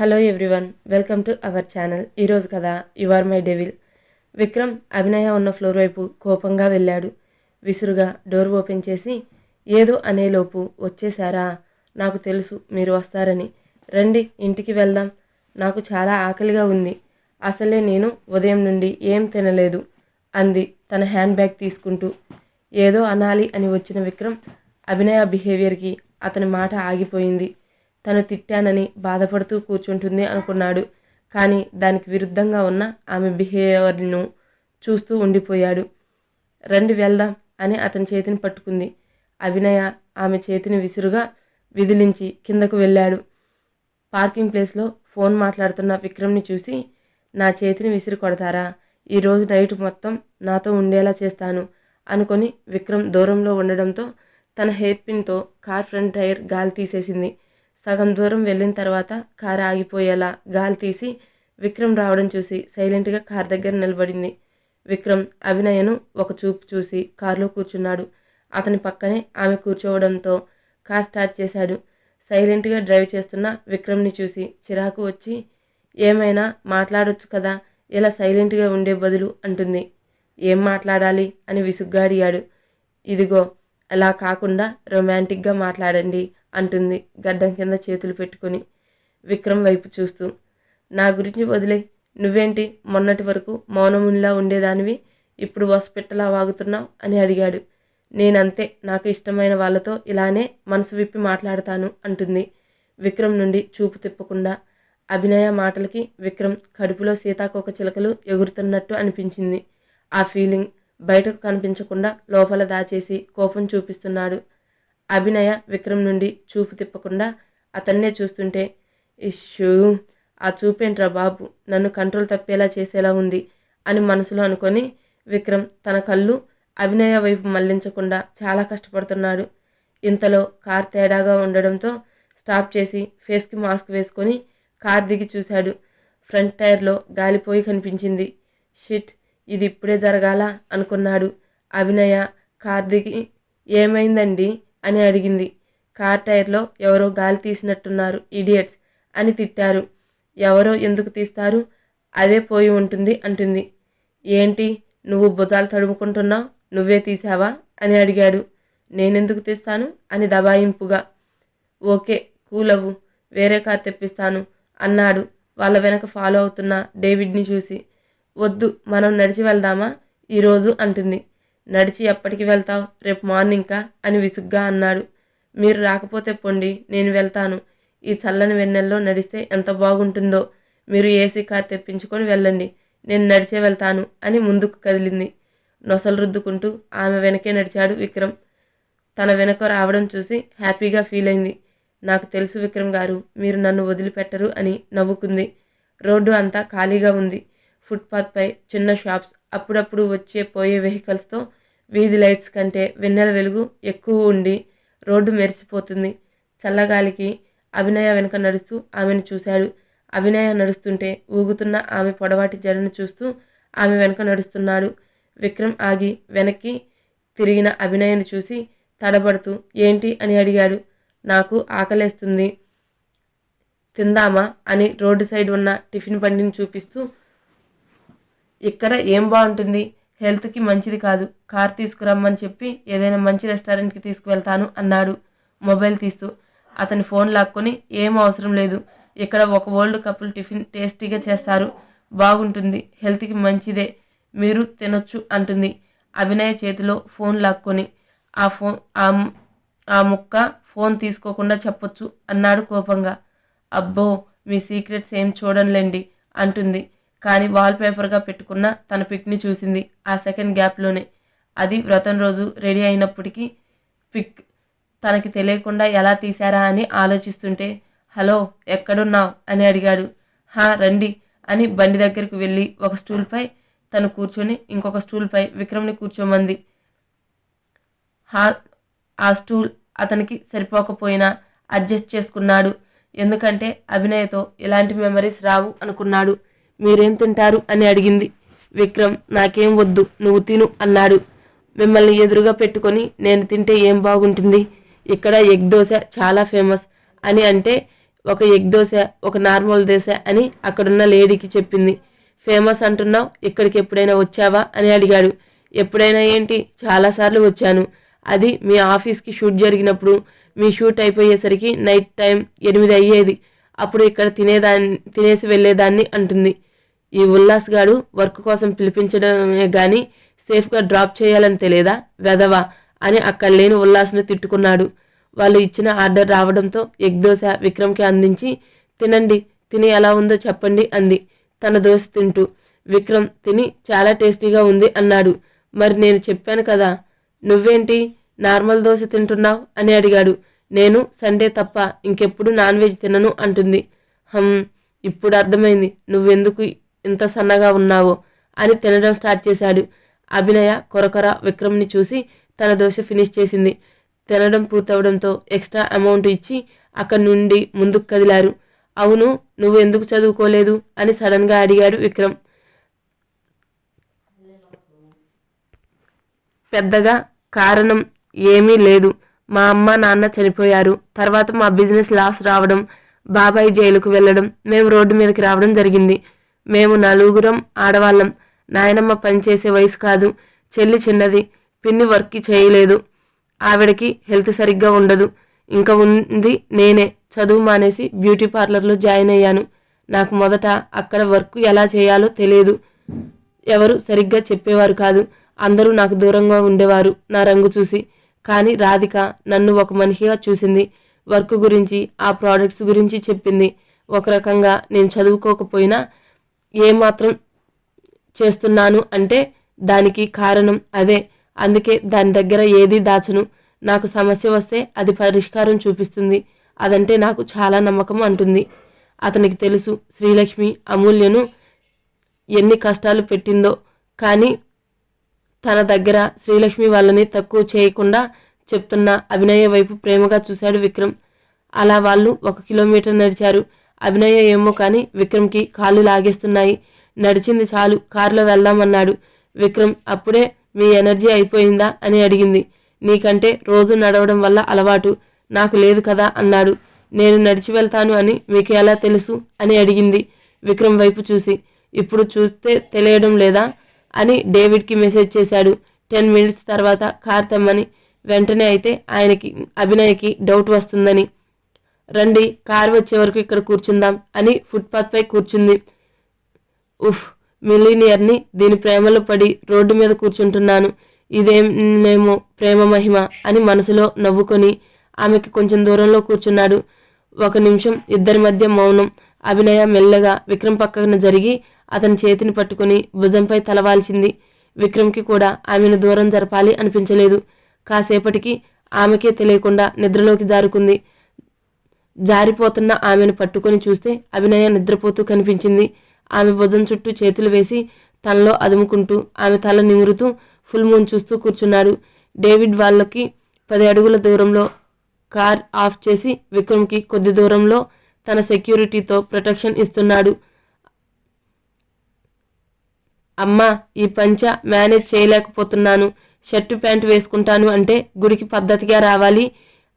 Hello everyone welcome to our channel ఈరోజు కదా you are my devil Vikram Abhinaya ఉన్న floor వైపు కోపంగా వెళ్ళాడు. విసురుగా డోర్ ఓపెన్ చేసి ఏదో అనేలోపు వచ్చేసారా నాకు తెలుసు మీరు వస్తారని. రండి ఇంటికి వెళ్దాం. నాకు చాలా ఆకలిగా ఉంది. అసలే నేను ఉదయం నుండి ఏం తినలేదు అంది తన హ్యాండ్ బ్యాగ్ తీసుకుంటూ. ఏదో అనాలి అని వచ్చిన విక్రమ్ అభినయ బిహేవియర్కి అతని మాట ఆగిపోయింది. తను తిట్టానని బాధపడుతూ కూర్చుంటుంది అనుకున్నాడు. కానీ దానికి విరుద్ధంగా ఉన్న ఆమె బిహేవియర్ను చూస్తూ ఉండిపోయాడు. రండి వెళ్దాం అని అతని చేతిని పట్టుకుంది. అభినయ ఆమె చేతిని విసురుగా విదిలించి కిందకు వెళ్ళాడు. పార్కింగ్ ప్లేస్లో ఫోన్ మాట్లాడుతున్న విక్రమ్ని చూసి నా చేతిని విసిరి కొడతారా? ఈరోజు నైట్ మొత్తం నాతో ఉండేలా చేస్తాను అనుకొని విక్రమ్ దూరంలో ఉండడంతో తన హెయిర్ పిన్తో కార్ ఫ్రంట్ టైర్ గాలి తీసేసింది. సగం దూరం వెళ్ళిన తర్వాత కారు ఆగిపోయేలా గాలి తీసి విక్రమ్ రావడం చూసి సైలెంట్గా కార్ దగ్గర నిలబడింది. విక్రమ్ అభినయను ఒక చూపు చూసి కారులో కూర్చున్నాడు. అతని పక్కనే ఆమె కూర్చోవడంతో కార్ స్టార్ట్ చేశాడు. సైలెంట్గా డ్రైవ్ చేస్తున్న విక్రమ్ని చూసి చిరాకు వచ్చి ఏమైనా మాట్లాడొచ్చు కదా ఇలా సైలెంట్గా ఉండే బదులు అంటుంది. ఏం మాట్లాడాలి? అని విసుగ్గా అడిగాడు. ఇదిగో అలా కాకుండా రొమాంటిక్గా మాట్లాడండి అంటుంది. గడ్డం కింద చేతులు పెట్టుకొని విక్రమ్ వైపు చూస్తూ. నా గురించి వదిలే. నువ్వేంటి? మొన్నటి వరకు మౌనమునిలా ఉండేదానివి. ఇప్పుడు వసపెట్టలా వాగుతున్నావు? అని అడిగాడు. నేనంతే. నాకు ఇష్టమైన వాళ్ళతో ఇలానే మనసు విప్పి మాట్లాడతాను అంటుంది. విక్రమ్ నుండి చూపు తిప్పకుండా. అభినయ మాటలకి విక్రమ్ కడుపులో సీతాకోక చిలకలు ఎగురుతున్నట్టు అనిపించింది. ఆ ఫీలింగ్ బయటకు కనిపించకుండా లోపల దాచేసి కోపం చూపిస్తున్నాడు. అభినయ విక్రమ్ నుండి చూపు తిప్పకుండా అతన్నే చూస్తుంటే ఇష్యూ ఆ చూపేంట్రా బాబు? నన్ను కంట్రోల్ తప్పేలా చేసేలా ఉంది అని మనసులో అనుకొని విక్రమ్ తన కళ్ళు అభినయ వైపు మళ్ళించకుండా చాలా కష్టపడుతున్నాడు. ఇంతలో కార్ తేడాగా ఉండడంతో స్టాప్ చేసి ఫేస్కి మాస్క్ వేసుకొని కార్ దిగి చూశాడు. ఫ్రంట్ టైర్లో గాలిపోయి కనిపించింది. షిట్ ఇది ఇప్పుడే జరగాల? అనుకున్నాడు. అభినయ కార్ దిగి ఏమైందండి? అని అడిగింది. కార్ టైర్లో ఎవరో గాలి తీసినట్టున్నారు ఇడియట్స్ అని తిట్టారు. ఎవరో ఎందుకు తీస్తారు? అదే పోయి ఉంటుంది అంటుంది. ఏంటి? నువ్వు భుజాలు తడుముకుంటున్నావు నువ్వే తీసావా అని అడిగాడు. నేనెందుకు తీస్తాను? అని దబాయింపుగా. ఓకే కూలవు వేరే కార్ తెప్పిస్తాను అన్నాడు. వాళ్ళ వెనక ఫాలో అవుతున్న డేవిడ్ని చూసి. వద్దు మనం నడిచి వెళ్దామా? ఈరోజు అంటుంది. నడిచి ఎప్పటికి వెళ్తావు? రేపు మార్నింగ్కా అని విసుగ్గా అన్నాడు. మీరు రాకపోతే పొండి నేను వెళ్తాను. ఈ చల్లని వెన్నెల్లో నడిస్తే ఎంత బాగుంటుందో. మీరు ఏసీ కార్ తెప్పించుకొని వెళ్ళండి. నేను నడిచే వెళ్తాను అని ముందుకు కదిలింది. నొసలు రుద్దుకుంటూ ఆమె వెనకే నడిచాడు విక్రమ్. తన వెనక రావడం చూసి హ్యాపీగా ఫీల్ అయింది. నాకు తెలుసు విక్రమ్ గారు మీరు నన్ను వదిలిపెట్టరు అని నవ్వుకుంది. రోడ్డు అంతా ఖాళీగా ఉంది. ఫుట్పాత్పై చిన్న షాప్స్ అప్పుడప్పుడు వచ్చే పోయే వెహికల్స్తో వీధి లైట్స్ కంటే వెన్నెల వెలుగు ఎక్కువ ఉండి రోడ్డు మెరిసిపోతుంది. చల్లగాలికి అభినయ వెనుక నడుస్తూ ఆమెను చూశాడు. అభినయ నడుస్తుంటే ఊగుతున్న ఆమె పొడవాటి జడను చూస్తూ ఆమె వెనుక నడుస్తున్నాడు. విక్రమ్ ఆగి వెనక్కి తిరిగిన అభినయను చూసి తడబడుతూ ఏంటి? అని అడిగాడు. నాకు ఆకలేస్తుంది. తిందామా? అని రోడ్డు సైడ్ ఉన్న టిఫిన్ బండిని చూపిస్తూ ఇక్కడ ఏం బాగుంటుంది? హెల్త్కి మంచిది కాదు. కార్ తీసుకురమ్మని చెప్పి ఏదైనా మంచి రెస్టారెంట్కి తీసుకువెళ్తాను అన్నాడు మొబైల్ తీస్తూ. అతని ఫోన్ లాక్కొని ఏం అవసరం లేదు. ఇక్కడ ఒక ఓల్డ్ కపుల్ టిఫిన్ టేస్టీగా చేస్తారు. బాగుంటుంది. హెల్త్కి మంచిదే. మీరు తినొచ్చు అంటుంది. అభినయ చేతిలో ఫోన్ లాక్కొని ఆ ఫోన్ ఆ ముక్క ఫోన్ తీసుకోకుండా చెప్పొచ్చు అన్నాడు కోపంగా. అబ్బో మీ సీక్రెట్స్ ఏం చూడనులేండి అంటుంది. కానీ వాల్పేపర్గా పెట్టుకున్న తన పిక్ని చూసింది. ఆ సెకండ్ గ్యాప్లోనే. అది వ్రతం రోజు రెడీ అయినప్పటికీ పిక్ తనకి తెలియకుండా ఎలా తీశారా అని ఆలోచిస్తుంటే హలో ఎక్కడున్నావు? అని అడిగాడు. హా రండి అని బండి దగ్గరికి వెళ్ళి ఒక స్టూల్పై తను కూర్చొని ఇంకొక స్టూల్పై విక్రమ్ని కూర్చోమంది. హా ఆ స్టూల్ అతనికి సరిపోకపోయినా అడ్జస్ట్ చేసుకున్నాడు. ఎందుకంటే అభినయతో ఇలాంటి మెమరీస్ రావు అనుకున్నాడు. మీరేం తింటారు? అని అడిగింది. విక్రమ్ నాకేం వద్దు నువ్వు తిను అన్నాడు. మిమ్మల్ని ఎదురుగా పెట్టుకొని నేను తింటే ఏం బాగుంటుంది? ఇక్కడ ఎగ్ దోశ చాలా ఫేమస్ అని అంటే ఒక ఎగ్ దోశ ఒక నార్మల్ దోశ అని అక్కడున్న లేడీకి చెప్పింది. ఫేమస్ అంటున్నావు ఇక్కడికి ఎప్పుడైనా వచ్చావా? అని అడిగాడు. ఎప్పుడైనా ఏంటి? చాలాసార్లు వచ్చాను. అది మీ ఆఫీస్కి షూట్ జరిగినప్పుడు మీ షూట్ అయిపోయేసరికి నైట్ టైం ఎనిమిది అయ్యేది. అప్పుడు ఇక్కడ తినేదాన్ని తినేసి వెళ్ళేదాన్ని అంటుంది. ఈ ఉల్లాస్ గాడు వర్క్ కోసం పిలిపించడమే గాని సేఫ్గా డ్రాప్ చేయాలని తెలియదా? వెదవా అని అక్కడ లేని ఉల్లాస్ను తిట్టుకున్నాడు. వాళ్ళు ఇచ్చిన ఆర్డర్ రావడంతో ఎగ్ దోశ విక్రమ్కి అందించి తినండి తిని ఎలా ఉందో చెప్పండి అంది. తన దోశ తింటూ విక్రమ్ తిని చాలా టేస్టీగా ఉంది అన్నాడు. మరి నేను చెప్పాను కదా నువ్వేంటి నార్మల్ దోశ తింటున్నావు అని అడిగాడు. నేను సండే తప్ప ఇంకెప్పుడు నాన్ వెజ్ తినను అంటుంది. హమ్ ఇప్పుడు అర్థమైంది. నువ్వెందుకు ఇంత సన్నగా ఉన్నావో అని తినడం స్టార్ట్ చేశాడు. అభినయ కొరకొర విక్రమ్ని చూసి తన దోశ ఫినిష్ చేసింది. తినడం పూర్తవడంతో ఎక్స్ట్రా అమౌంట్ ఇచ్చి అక్కడి నుండి ముందుకు కదిలారు. అవును నువ్వు ఎందుకు చదువుకోలేదు? అని సడన్గా అడిగాడు విక్రమ్. పెద్దగా కారణం ఏమీ లేదు. మా అమ్మ నాన్న చనిపోయారు. తర్వాత మా బిజినెస్ లాస్ రావడం బాబాయ్ జైలుకు వెళ్ళడం మేము రోడ్డు మీదకి రావడం జరిగింది. మేము నలుగురం ఆడవాళ్ళం. నాయనమ్మ పనిచేసే వయసు కాదు. చెల్లి చిన్నది. పిన్ని వర్క్ చేయలేదు. ఆవిడకి హెల్త్ సరిగ్గా ఉండదు. ఇంకా ఉంది నేనే. చదువు మానేసి బ్యూటీ పార్లర్లో జాయిన్ అయ్యాను. నాకు మొదట అక్కడ వర్క్ ఎలా చేయాలో తెలియదు. ఎవరు సరిగ్గా చెప్పేవారు కాదు. అందరూ నాకు దూరంగా ఉండేవారు నా రంగు చూసి. కానీ రాధిక నన్ను ఒక మనిషిగా చూసింది. వర్క్ గురించి ఆ ప్రోడక్ట్స్ గురించి చెప్పింది. ఒక రకంగా నేను చదువుకోకపోయినా ఏమాత్రం చేస్తున్నాను అంటే దానికి కారణం అదే. అందుకే దాని దగ్గర ఏది దాచను? నాకు సమస్య వస్తే అది పరిష్కారం చూపిస్తుంది. అదంటే నాకు చాలా నమ్మకం అంటుంది. అతనికి తెలుసు శ్రీలక్ష్మి అమూల్యను ఎన్ని కష్టాలు పెట్టిందో. కానీ తన దగ్గర శ్రీలక్ష్మి వాళ్ళని తక్కువ చేయకుండా చెప్తున్న అభినయ వైపు ప్రేమగా చూశాడు విక్రమ్. అలా వాళ్ళు ఒక కిలోమీటర్ నడిచారు. అభినయ ఏమో కానీ విక్రమ్కి కాళ్ళు లాగేస్తున్నాయి. నడిచింది చాలు కారులో వెళ్దామన్నాడు. విక్రమ్ అప్పుడే మీ ఎనర్జీ అయిపోయిందా? అని అడిగింది. నీకంటే రోజు నడవడం వల్ల అలవాటు. నాకు లేదు కదా అన్నాడు. నేను నడిచి వెళ్తాను అని మీకు ఎలా తెలుసు? అని అడిగింది విక్రమ్ వైపు చూసి. ఇప్పుడు చూస్తే తెలియడం లేదా? అని డేవిడ్కి మెసేజ్ చేశాడు. టెన్ మినిట్స్ తర్వాత కార్ తెమ్మని. వెంటనే అయితే ఆయనకి అభినయకి డౌట్ వస్తుందని. రండి కారు వచ్చే వరకు ఇక్కడ కూర్చుందాం అని ఫుట్పాత్పై కూర్చుంది. ఉఫ్ మిలీనియర్ని దీని ప్రేమలో పడి రోడ్డు మీద కూర్చుంటున్నాను. ఇదేమేమో ప్రేమ మహిమ అని మనసులో నవ్వుకొని ఆమెకి కొంచెం దూరంలో కూర్చున్నాడు. ఒక నిమిషం ఇద్దరి మధ్య మౌనం. అభినయ మెల్లగా విక్రమ్ పక్కన జరిగి అతని చేతిని పట్టుకుని భుజంపై తలవాల్చింది విక్రమ్కి కూడా ఆమెను దూరం జరపాలి అనిపించలేదు. కాసేపటికి ఆమెకే తెలియకుండా నిద్రలోకి జారుకుంది. జారిపోతున్న ఆమెను పట్టుకొని చూస్తే అభినయ నిద్రపోతూ కనిపించింది. ఆమె భుజం చుట్టూ చేతులు వేసి తనలో అదుముకుంటూ ఆమె తల నిమురుతూ ఫుల్ మూన్ చూస్తూ కూర్చున్నాడు. డేవిడ్ వాళ్ళకి పది అడుగుల దూరంలో కార్ ఆఫ్ చేసి విక్రమ్కి కొద్ది దూరంలో తన సెక్యూరిటీతో ప్రొటెక్షన్ ఇస్తున్నాడు. అమ్మా ఈ పంచ మేనేజ్ చేయలేకపోతున్నాను. షర్టు ప్యాంటు వేసుకుంటాను అంటే గుడికి పద్ధతిగా రావాలి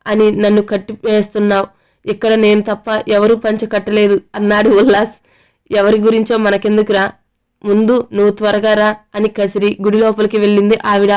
అని నన్ను కట్టి వేస్తున్నావు ఇక్కడ నేను తప్ప ఎవరూ పంచ కట్టలేదు అన్నాడు ఉల్లాస్. ఎవరి గురించో మనకెందుకురా? ముందు నువ్వు త్వరగా రా అని కసిరి గుడి లోపలికి వెళ్ళింది ఆవిడ.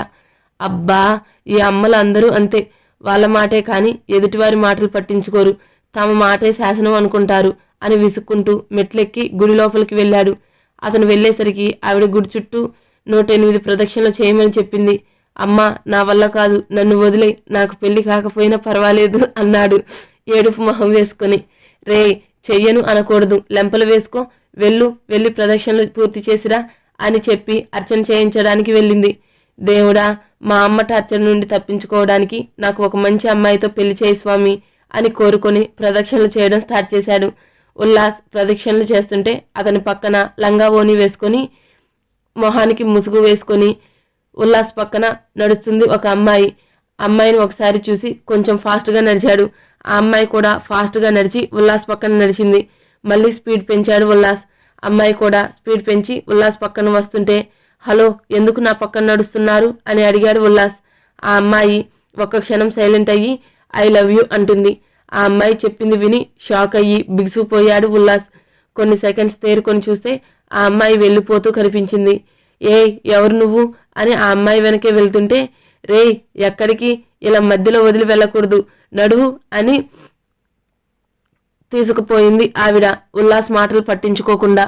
అబ్బా ఈ అమ్మలు అందరూ అంతే. వాళ్ళ మాటే కాని ఎదుటివారి మాటలు పట్టించుకోరు. తమ మాటే శాసనం అనుకుంటారు అని విసుక్కుంటూ మెట్లెక్కి గుడి లోపలికి వెళ్ళాడు. అతను వెళ్ళేసరికి ఆవిడ గుడి చుట్టూ నూట ఎనిమిది ప్రదక్షిణలు చేయమని చెప్పింది. అమ్మ నా వల్ల కాదు. నన్ను వదిలే. నాకు పెళ్ళి కాకపోయినా పర్వాలేదు అన్నాడు. ఏడుపు మొహం వేసుకొని రే చెయ్యను అనకూడదు లెంపలు వేసుకో వెళ్ళు వెళ్ళి ప్రదక్షిణలు పూర్తి చేసిరా అని చెప్పి అర్చన చేయించడానికి వెళ్ళింది. దేవుడా మా అమ్మ టార్చర్ నుండి తప్పించుకోవడానికి నాకు ఒక మంచి అమ్మాయితో పెళ్ళి చేయి స్వామి అని కోరుకొని ప్రదక్షిణలు చేయడం స్టార్ట్ చేశాడు. ఉల్లాస్ ప్రదక్షిణలు చేస్తుంటే అతని పక్కన లంగా ఓని వేసుకొని మొహానికి ముసుగు వేసుకొని ఉల్లాస్ పక్కన నడుస్తుంది ఒక అమ్మాయి. అమ్మాయిని ఒకసారి చూసి కొంచెం ఫాస్ట్గా నడిచాడు. ఆ అమ్మాయి కూడా ఫాస్ట్గా నడిచి ఉల్లాస్ పక్కన నడిచింది. మళ్ళీ స్పీడ్ పెంచాడు ఉల్లాస్. అమ్మాయి కూడా స్పీడ్ పెంచి ఉల్లాస్ పక్కన వస్తుంటే హలో ఎందుకు నా పక్కన నడుస్తున్నారు? అని అడిగాడు ఉల్లాస్. ఆ అమ్మాయి ఒక్క క్షణం సైలెంట్ అయ్యి ఐ లవ్ యూ అంటుంది. ఆ అమ్మాయి చెప్పింది విని షాక్ అయ్యి బిగుసుకుపోయాడు ఉల్లాస్. కొన్ని సెకండ్స్ తేరుకొని చూస్తే ఆ అమ్మాయి వెళ్ళిపోతూ కనిపించింది. ఏ ఎవరు నువ్వు? అని ఆ అమ్మాయి వెనకే వెళ్తుంటే రే ఎక్కడికి? ఇలా మధ్యలో వదిలి వెళ్ళకూడదు. నడువు అని తీసుకుపోయింది ఆవిడ. ఉల్లాస్ మాటలు పట్టించుకోకుండా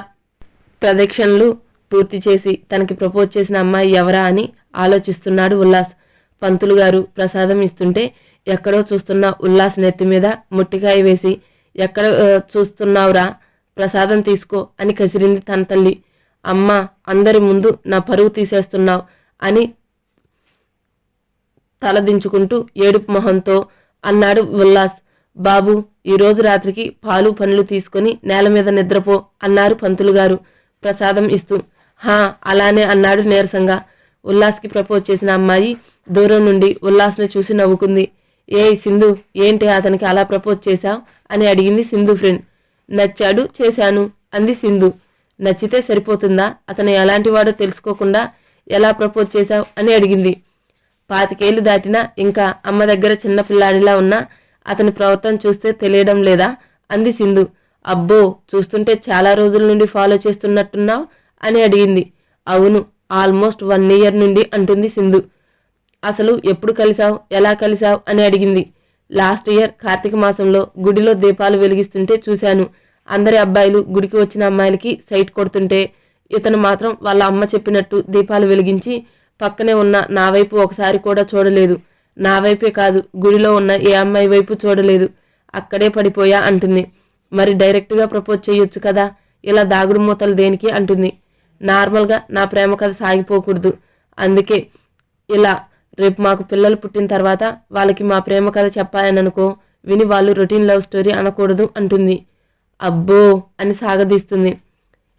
ప్రదక్షిణలు పూర్తి చేసి తనకి ప్రపోజ్ చేసిన అమ్మాయి ఎవరా అని ఆలోచిస్తున్నాడు ఉల్లాస్. పంతులు గారు ప్రసాదం ఇస్తుంటే ఎక్కడో చూస్తున్న ఉల్లాస్ నెత్తి మీద ముట్టికాయ వేసి ఎక్కడ చూస్తున్నావురా? ప్రసాదం తీసుకో అని కసిరింది తన తల్లి. అమ్మ అందరి ముందు నా పరువు తీసేస్తున్నావు అని తలదించుకుంటూ ఏడుపు మొహంతో అన్నాడు ఉల్లాస్. బాబు ఈరోజు రాత్రికి పాలు పనులు తీసుకొని నేల మీద నిద్రపో అన్నారు పంతులు గారు. ప్రసాదం ఇస్తూ. హా అలానే అన్నాడు నీరసంగా. ఉల్లాస్కి ప్రపోజ్ చేసిన అమ్మాయి దూరం నుండి ఉల్లాస్ను చూసి నవ్వుకుంది. ఏ సింధు ఏంటి అతనికి అలా ప్రపోజ్ చేశావు? అని అడిగింది సింధు ఫ్రెండ్. నచ్చాడు చేశాను అంది సింధు. నచ్చితే సరిపోతుందా? అతను ఎలాంటి వాడో తెలుసుకోకుండా ఎలా ప్రపోజ్ చేశావు? అని అడిగింది. పాతికేళ్ళు దాటినా ఇంకా అమ్మ దగ్గర చిన్న పిల్లాడిలా ఉన్నా అతని ప్రవర్తన చూస్తే తెలియడం లేదా? అంది సింధు. అబ్బో చూస్తుంటే చాలా రోజుల నుండి ఫాలో చేస్తున్నట్టున్నావు? అని అడిగింది. అవును ఆల్మోస్ట్ వన్ ఇయర్ నుండి అంటుంది సింధు. అసలు ఎప్పుడు కలిసావు ఎలా కలిసావు అని అడిగింది. లాస్ట్ ఇయర్ కార్తీక మాసంలో గుడిలో దీపాలు వెలిగిస్తుంటే చూశాను. అందరి అబ్బాయిలు గుడికి వచ్చిన అమ్మాయిలకి సైట్ కొడుతుంటే ఇతను మాత్రం వాళ్ళ అమ్మ చెప్పినట్టు దీపాలు వెలిగించి పక్కనే ఉన్న నా వైపు ఒకసారి కూడా చూడలేదు. నా వైపే కాదు గుడిలో ఉన్న ఏ అమ్మాయి వైపు చూడలేదు. అక్కడే పడిపోయా అంటుంది. మరి డైరెక్ట్గా ప్రపోజ్ చేయొచ్చు కదా? ఇలా దాగుడు మూతలు దేనికి? అంటుంది. నార్మల్గా నా ప్రేమ కథ సాగిపోకూడదు. అందుకే ఇలా రేపు మాకు పిల్లలు పుట్టిన తర్వాత వాళ్ళకి మా ప్రేమ కథ చెప్పాలని అనుకో విని వాళ్ళు రొటీన్ లవ్ స్టోరీ అనకూడదు అంటుంది. అబ్బో! అని సాగదీస్తుంది.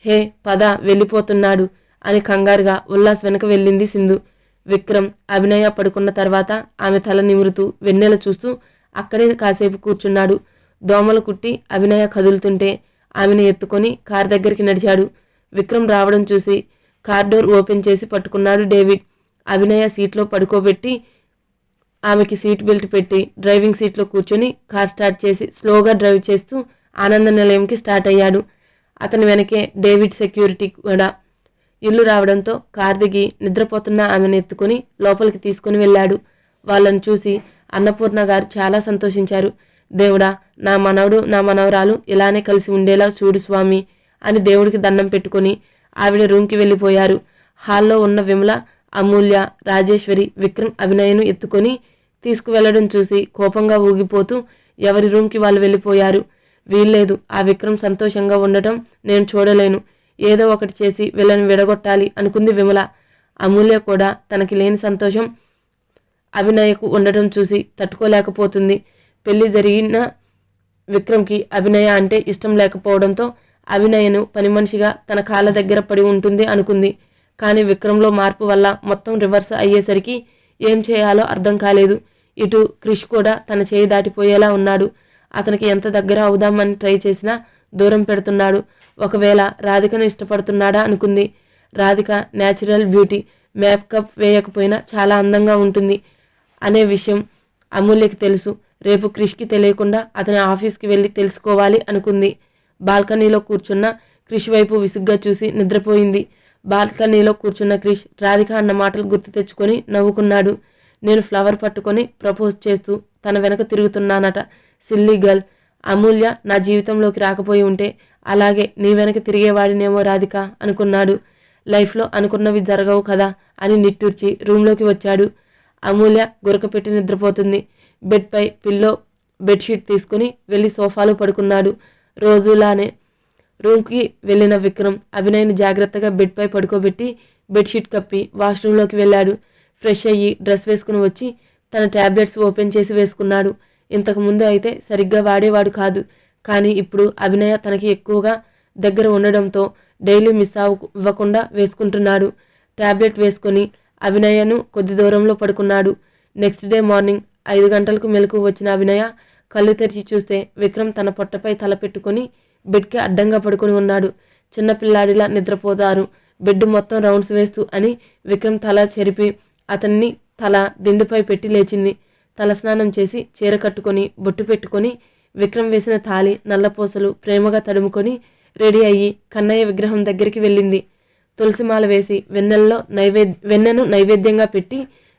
హే పద వెళ్ళిపోతున్నాడు. అని కంగారుగా ఉల్లాస్ వెనక వెళ్ళింది సింధు. విక్రమ్ అభినయ పడుకున్న తర్వాత ఆమె తల నిమురుతూ వెన్నెల చూస్తూ అక్కడే కాసేపు కూర్చున్నాడు. దోమలు కుట్టి అభినయ కదులుతుంటే ఆమెను ఎత్తుకొని కార్ దగ్గరికి నడిచాడు. విక్రమ్ రావడం చూసి కార్ డోర్ ఓపెన్ చేసి పట్టుకున్నాడు డేవిడ్. అభినయ సీట్లో పడుకోబెట్టి ఆమెకి సీట్ బెల్ట్ పెట్టి డ్రైవింగ్ సీట్లో కూర్చొని కార్ స్టార్ట్ చేసి స్లోగా డ్రైవ్ చేస్తూ ఆనంద నిలయంకి స్టార్ట్ అయ్యాడు. అతని వెనకే డేవిడ్ సెక్యూరిటీ కూడా ఇల్లు రావడంతో కారు దిగి నిద్రపోతున్న ఆమెను ఎత్తుకొని లోపలికి తీసుకుని వెళ్ళాడు. వాళ్ళని చూసి అన్నపూర్ణ గారు చాలా సంతోషించారు. దేవుడా నా మనవడు నా మనవరాలు ఇలానే కలిసి ఉండేలా చూడు స్వామి అని దేవుడికి దండం పెట్టుకొని ఆవిడ రూమ్కి వెళ్ళిపోయారు. హాల్లో ఉన్న విమల అమూల్య రాజేశ్వరి విక్రమ్ అభినయను ఎత్తుకొని తీసుకువెళ్ళడం చూసి కోపంగా ఊగిపోతూ ఎవరి రూమ్కి వాళ్ళు వెళ్ళిపోయారు. వీల్లేదు ఆ విక్రమ్ సంతోషంగా ఉండటం నేను చూడలేను. ఏదో ఒకటి చేసి వీళ్ళని విడగొట్టాలి అనుకుంది విమల. అమూల్య కూడా తనకి లేని సంతోషం అభినయకు ఉండటం చూసి తట్టుకోలేకపోతుంది. పెళ్ళి జరిగిన విక్రమ్కి అభినయ అంటే ఇష్టం లేకపోవడంతో అభినయను పని మనిషిగా తన కాళ్ళ దగ్గర పడి ఉంటుంది అనుకుంది. కానీ విక్రమ్లో మార్పు వల్ల మొత్తం రివర్స్ అయ్యేసరికి ఏం చేయాలో అర్థం కాలేదు. ఇటు క్రిష్ కూడా తన చేయి దాటిపోయేలా ఉన్నాడు. అతనికి ఎంత దగ్గర అవుదామని ట్రై చేసినా దూరం పెడుతున్నాడు. ఒకవేళ రాధికను ఇష్టపడుతున్నాడా అనుకుంది. రాధిక న్యాచురల్ బ్యూటీ మేకప్ వేయకపోయినా చాలా అందంగా ఉంటుంది అనే విషయం అమూల్యకి తెలుసు. రేపు క్రిష్కి తెలియకుండా అతని ఆఫీస్కి వెళ్ళి తెలుసుకోవాలి అనుకుంది. బాల్కనీలో కూర్చున్న క్రిష్ వైపు విసుగ్గా చూసి నిద్రపోయింది. బాల్కనీలో కూర్చున్న క్రిష్ రాధిక అన్న మాటలు గుర్తు తెచ్చుకొని నవ్వుకున్నాడు. నేను ఫ్లవర్ పట్టుకొని ప్రపోజ్ చేస్తూ తన వెనక తిరుగుతున్నానట. సిల్లీ గర్ల్ అమూల్య నా జీవితంలోకి రాకపోయి ఉంటే అలాగే నీ వెనక తిరిగేవాడినేమో రాధిక అనుకున్నాడు. లైఫ్లో అనుకున్నవి జరగవు కదా అని నిట్టూర్చి రూమ్లోకి వచ్చాడు. అమూల్య గురకపెట్టి నిద్రపోతుంది. బెడ్పై పిల్లో బెడ్షీట్ తీసుకుని వెళ్ళి సోఫాలో పడుకున్నాడు. రోజులానే రూమ్కి వెళ్ళిన విక్రమ్ అభినయ్ని జాగ్రత్తగా బెడ్పై పడుకోబెట్టి బెడ్షీట్ కప్పి వాష్రూమ్లోకి వెళ్ళాడు. ఫ్రెష్ అయ్యి డ్రెస్ వేసుకుని వచ్చి తన ట్యాబ్లెట్స్ ఓపెన్ చేసి వేసుకున్నాడు. ఇంతకుముందు అయితే సరిగ్గా వాడేవాడు కాదు. కానీ ఇప్పుడు అభినయ తనకి ఎక్కువగా దగ్గర ఉండడంతో డైలీ మిస్ అవ్వ ఇవ్వకుండా వేసుకుంటున్నాడు. ట్యాబ్లెట్ వేసుకొని అభినయను కొద్ది దూరంలో పడుకున్నాడు. నెక్స్ట్ డే మార్నింగ్ ఐదు గంటలకు మెలకు వచ్చిన అభినయ కళ్ళు తెరిచి చూస్తే విక్రమ్ తన పొట్టపై తల పెట్టుకొని బెడ్కి అడ్డంగా పడుకొని ఉన్నాడు. చిన్నపిల్లాడిలా నిద్రపోతారు. బెడ్ మొత్తం రౌండ్స్ వేస్తూ అని విక్రమ్ తల చెరిపి అతన్ని తల దిండుపై పెట్టి లేచింది. తలస్నానం చేసి చీర కట్టుకొని బొట్టు పెట్టుకొని విక్రమ్ వేసిన తాళి నల్లపూసలు ప్రేమగా తడుముకొని రెడీ అయ్యి కన్నయ్య విగ్రహం దగ్గరికి వెళ్ళింది. తులసిమాల వేసి వెన్నెల్లో నైవేద్య వెన్నెను నైవేద్యంగా పెట్టి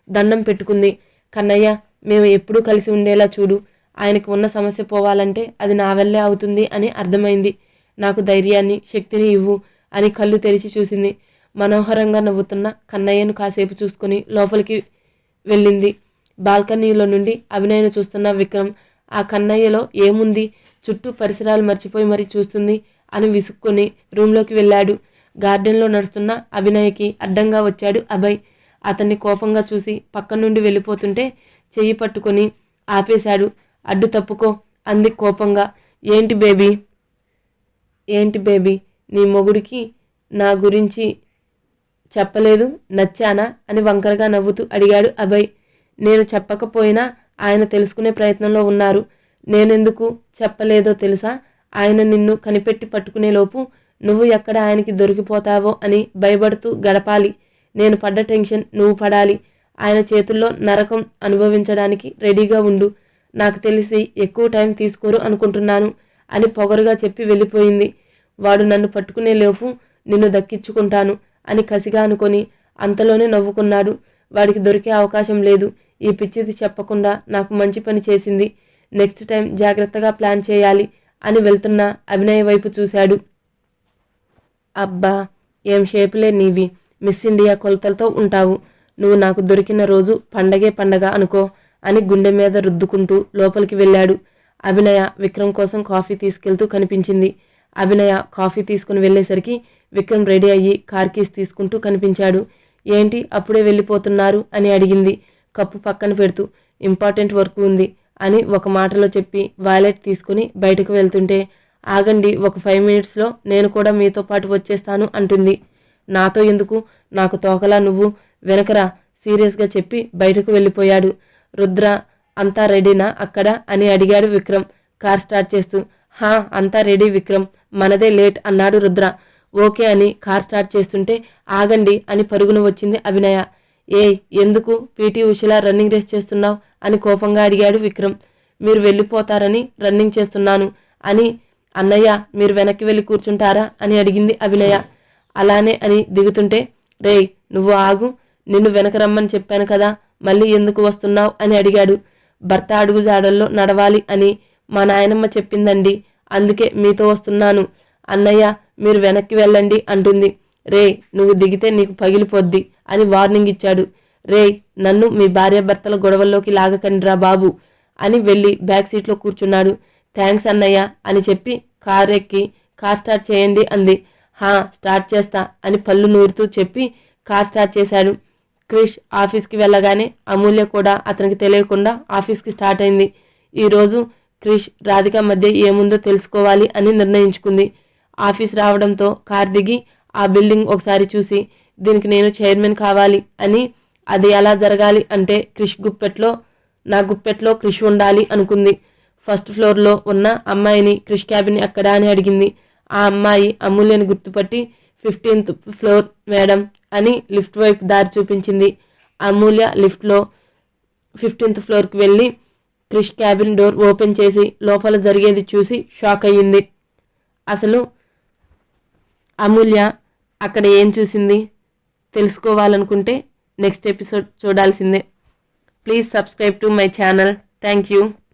దండం పెట్టుకుంది. కన్నయ్య మేము ఎప్పుడూ కలిసి ఉండేలా చూడు. ఆయనకు ఉన్న సమస్య పోవాలంటే అది నా వల్లే అవుతుంది అని అర్థమైంది. నాకు ధైర్యాన్ని శక్తిని ఇవ్వు అని కళ్ళు తెరిచి చూసింది. మనోహరంగా నవ్వుతున్న కన్నయ్యను కాసేపు చూసుకొని లోపలికి వెళ్ళింది. బాల్కనీలో నుండి అభినయను చూస్తున్న విక్రమ్ ఆ కన్నయ్యలో ఏముంది? చుట్టూ పరిసరాలు మర్చిపోయి మరీ చూస్తుంది అని విసుక్కొని రూమ్లోకి వెళ్ళాడు. గార్డెన్లో నడుస్తున్న అభినయకి అడ్డంగా వచ్చాడు అభయ్. అతన్ని కోపంగా చూసి పక్క నుండి వెళ్ళిపోతుంటే చెయ్యి పట్టుకొని ఆపేశాడు. అడ్డు తప్పుకో అంది కోపంగా. ఏంటి బేబీ? ఏంటి బేబీ? నీ మొగుడికి నా గురించి చెప్పలేదు? నచ్చానా? అని వంకరగా నవ్వుతూ అడిగాడు అభయ్. నేను చెప్పకపోయినా ఆయన తెలుసుకునే ప్రయత్నంలో ఉన్నారు. నేనెందుకు చెప్పలేదో తెలుసా? ఆయన నిన్ను కనిపెట్టి పట్టుకునేలోపు నువ్వు ఎక్కడ ఆయనకి దొరికిపోతావో అని భయపడుతూ గడపాలి. నేను పడ్డ టెన్షన్ నువ్వు పడాలి. ఆయన చేతుల్లో నరకం అనుభవించడానికి రెడీగా ఉండు. నాకు తెలిసి ఎక్కువ టైం తీసుకోరు అనుకుంటున్నాను అని పొగరుగా చెప్పి వెళ్ళిపోయింది. వాడు నన్ను పట్టుకునే లోపు నిన్ను దక్కించుకుంటాను అని కసిగా అనుకొని అంతలోనే నవ్వుకున్నాడు. వాడికి దొరికే అవకాశం లేదు. ఈ పిచ్చిది చెప్పకుండా నాకు మంచి పని చేసింది. నెక్స్ట్ టైం జాగ్రత్తగా ప్లాన్ చేయాలి అని వెళ్తున్న అభినయ వైపు చూశాడు. అబ్బా ఏం షేపులే నీవి. మిస్ ఇండియా కొలతలతో ఉంటావు. నువ్వు నాకు దొరికిన రోజు పండగే పండగ అనుకో అని గుండె మీద రుద్దుకుంటూ లోపలికి వెళ్ళాడు. అభినయ విక్రమ్ కోసం కాఫీ తీసుకెళ్తూ కనిపించింది. అభినయ కాఫీ తీసుకుని వెళ్ళేసరికి విక్రమ్ రెడీ అయ్యి కార్ కీస్ తీసుకుంటూ కనిపించాడు. ఏంటి అప్పుడే వెళ్ళిపోతున్నారు అని అడిగింది. కప్పు పక్కన పెడుతూ ఇంపార్టెంట్ వర్క్ ఉంది అని ఒక మాటలో చెప్పి వాలెట్ తీసుకుని బయటకు వెళ్తుంటే ఆగండి ఒక ఫైవ్ మినిట్స్లో నేను కూడా మీతో పాటు వచ్చేస్తాను అంటుంది. నాతో ఎందుకు? నాకు తోకలా నువ్వు. వెనకరా సీరియస్గా చెప్పి బయటకు వెళ్ళిపోయాడు. రుద్ర అంతా రెడీనా అక్కడ? అని అడిగాడు విక్రమ్. కార్ స్టార్ట్ చేస్తూ హా అంతా రెడీ విక్రమ్. మనదే లేట్ అన్నాడు రుద్ర. ఓకే అని కార్ స్టార్ట్ చేస్తుంటే ఆగండి అని పరుగున వచ్చింది అభినయ. ఏ ఎందుకు? పీటీ ఉషలా రన్నింగ్ రేస్ చేస్తున్నావు? అని కోపంగా అడిగాడు విక్రమ్. మీరు వెళ్ళిపోతారని రన్నింగ్ చేస్తున్నాను అని అన్నయ్య మీరు వెనక్కి వెళ్ళి కూర్చుంటారా? అని అడిగింది అభినయ. అలానే అని దిగుతుంటే రేయ్ నువ్వు ఆగు. నిన్ను వెనక రమ్మని చెప్పాను కదా. మళ్ళీ ఎందుకు వస్తున్నావు? అని అడిగాడు. భర్త అడుగు జాడల్లో నడవాలి అని మా నాయనమ్మ చెప్పిందండి. అందుకే మీతో వస్తున్నాను. అన్నయ్య మీరు వెనక్కి వెళ్ళండి అంటుంది. రే నువ్వు దిగితే నీకు పగిలిపోద్ది అని వార్నింగ్ ఇచ్చాడు. రే నన్ను మీ భార్యాభర్తల గొడవల్లోకి లాగకండిరా బాబు అని వెళ్ళి బ్యాక్ సీట్లో కూర్చున్నాడు. థ్యాంక్స్ అన్నయ్య అని చెప్పి కార్ ఎక్కి కార్ స్టార్ట్ చేయండి అంది. హా స్టార్ట్ చేస్తా అని పళ్ళు నూరుతూ చెప్పి కార్ స్టార్ట్ చేశాడు. క్రిష్ ఆఫీస్కి వెళ్ళగానే అమూల్య కూడా అతనికి తెలియకుండా ఆఫీస్కి స్టార్ట్ అయింది. ఈరోజు క్రిష్ రాధిక మధ్య ఏముందో తెలుసుకోవాలి అని నిర్ణయించుకుంది. ఆఫీస్ రావడంతో కార్ దిగి ఆ బిల్డింగ్ ఒకసారి చూసి దీనికి నేను చైర్మన్ కావాలి అని అది ఎలా జరగాలి అంటే క్రిష్ గుప్పెట్లో నా గుప్పెట్లో క్రిష్ ఉండాలి అనుకుంది. ఫస్ట్ ఫ్లోర్లో ఉన్న అమ్మాయిని క్రిష్ క్యాబిన్ ఎక్కడ అని అడిగింది. ఆ అమ్మాయి అమూల్యని గుర్తుపట్టి ఫిఫ్టీన్త్ ఫ్లోర్ మేడం అని లిఫ్ట్ వైపు దారి చూపించింది. అమూల్య లిఫ్ట్లో ఫిఫ్టీన్త్ ఫ్లోర్కి వెళ్ళి క్రిష్ క్యాబిన్ డోర్ ఓపెన్ చేసి లోపల జరిగేది చూసి షాక్ అయ్యింది. అసలు అమూల్య అక్కడ ఏం చూసింది? తెలుసుకోవాలనుకుంటే నెక్స్ట్ ఎపిసోడ్ చూడాల్సిందే. Please subscribe to my channel thank you